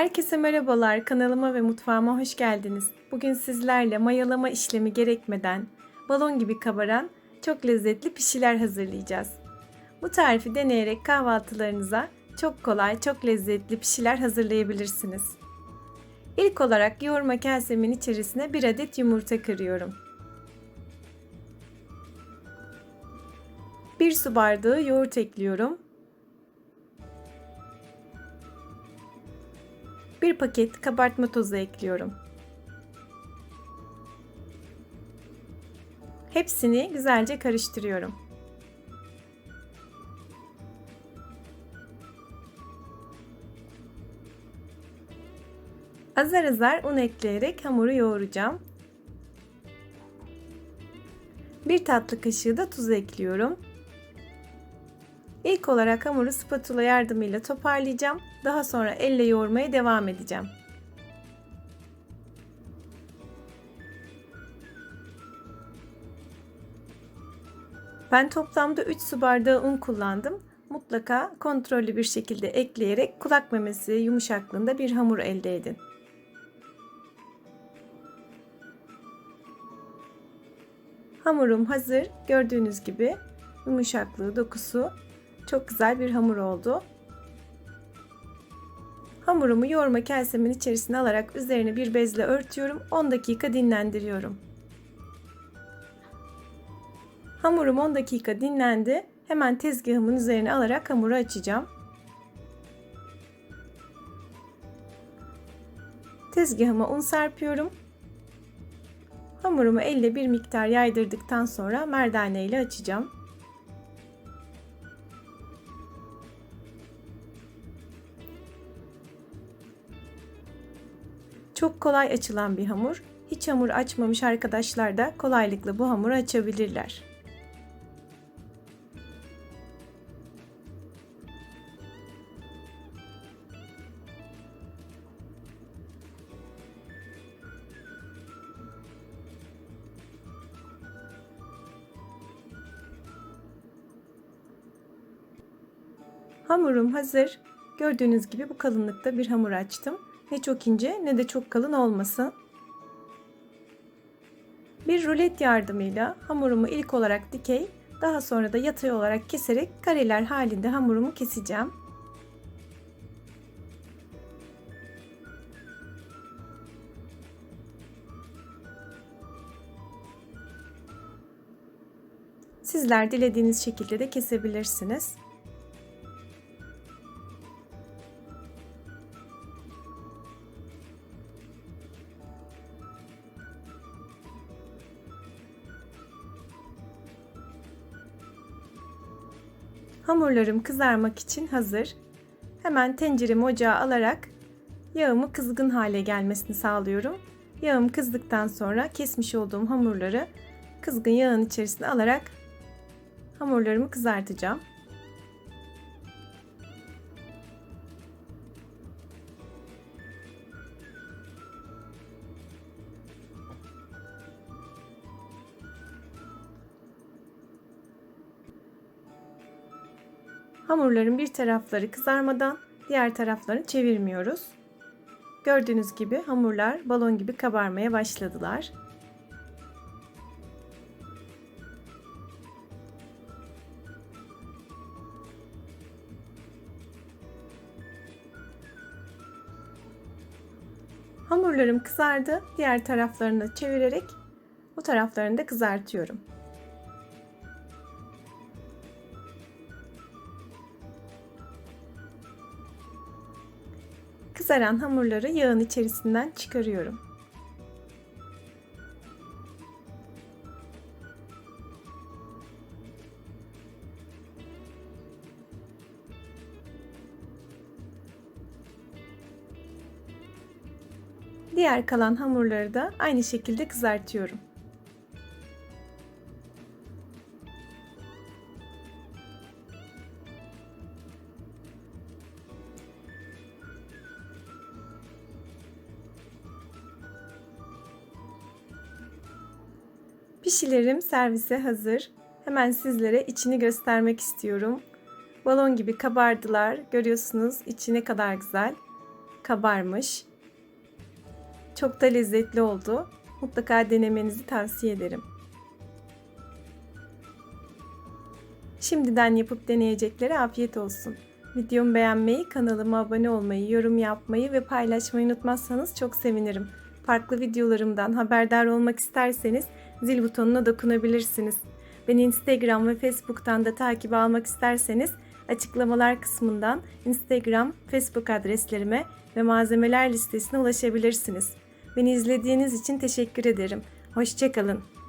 Herkese merhabalar. Kanalıma ve mutfağıma hoş geldiniz. Bugün sizlerle mayalama işlemi gerekmeden balon gibi kabaran çok lezzetli pişiler hazırlayacağız. Bu tarifi deneyerek kahvaltılarınıza çok kolay, çok lezzetli pişiler hazırlayabilirsiniz. İlk olarak yoğurma kasemin içerisine bir adet yumurta kırıyorum. 1 su bardağı yoğurt ekliyorum. 1 paket kabartma tozu ekliyorum. Hepsini güzelce karıştırıyorum. Azar azar un ekleyerek hamuru yoğuracağım. Bir tatlı kaşığı da tuz ekliyorum. İlk olarak hamuru spatula yardımıyla toparlayacağım. Daha sonra elle yoğurmaya devam edeceğim. Ben toplamda 3 su bardağı un kullandım. Mutlaka kontrollü bir şekilde ekleyerek kulak memesi yumuşaklığında bir hamur elde edin. Hamurum hazır. Gördüğünüz gibi yumuşaklığı, dokusu çok güzel bir hamur oldu. Hamurumu yoğurma kasemin içerisine alarak üzerine bir bezle örtüyorum. 10 dakika dinlendiriyorum. Hamurum 10 dakika dinlendi. Hemen tezgahımın üzerine alarak hamuru açacağım. Tezgahıma un serpiyorum. Hamurumu elle bir miktar yaydırdıktan sonra merdane ile açacağım. Çok kolay açılan bir hamur. Hiç hamur açmamış arkadaşlar da kolaylıkla bu hamuru açabilirler. Hamurum hazır. Gördüğünüz gibi bu kalınlıkta bir hamur açtım. Ne çok ince ne de çok kalın olmasın. Bir rulet yardımıyla hamurumu ilk olarak dikey, daha sonra da yatay olarak keserek kareler halinde hamurumu keseceğim. Sizler dilediğiniz şekilde de kesebilirsiniz. Hamurlarım kızarmak için hazır. Hemen tenceremi ocağa alarak yağımı kızgın hale gelmesini sağlıyorum. Yağım kızdıktan sonra kesmiş olduğum hamurları kızgın yağın içerisine alarak hamurlarımı kızartacağım. Hamurların bir tarafları kızarmadan diğer taraflarını çevirmiyoruz. Gördüğünüz gibi hamurlar balon gibi kabarmaya başladılar. Hamurlarım kızardı. Diğer taraflarını çevirerek bu taraflarını da kızartıyorum. Kızaran hamurları yağın içerisinden çıkarıyorum. Diğer kalan hamurları da aynı şekilde kızartıyorum. Pişilerim servise hazır. Hemen sizlere içini göstermek istiyorum. Balon gibi kabardılar. Görüyorsunuz içi ne kadar güzel. kabarmış. Çok da lezzetli oldu. Mutlaka denemenizi tavsiye ederim. Şimdiden yapıp deneyeceklere afiyet olsun. Videomu beğenmeyi, kanalıma abone olmayı, yorum yapmayı ve paylaşmayı unutmazsanız çok sevinirim. Farklı videolarımdan haberdar olmak isterseniz zil butonuna dokunabilirsiniz. Beni Instagram ve Facebook'tan da takip almak isterseniz açıklamalar kısmından Instagram, Facebook adreslerime ve malzemeler listesine ulaşabilirsiniz. Beni izlediğiniz için teşekkür ederim. Hoşçakalın.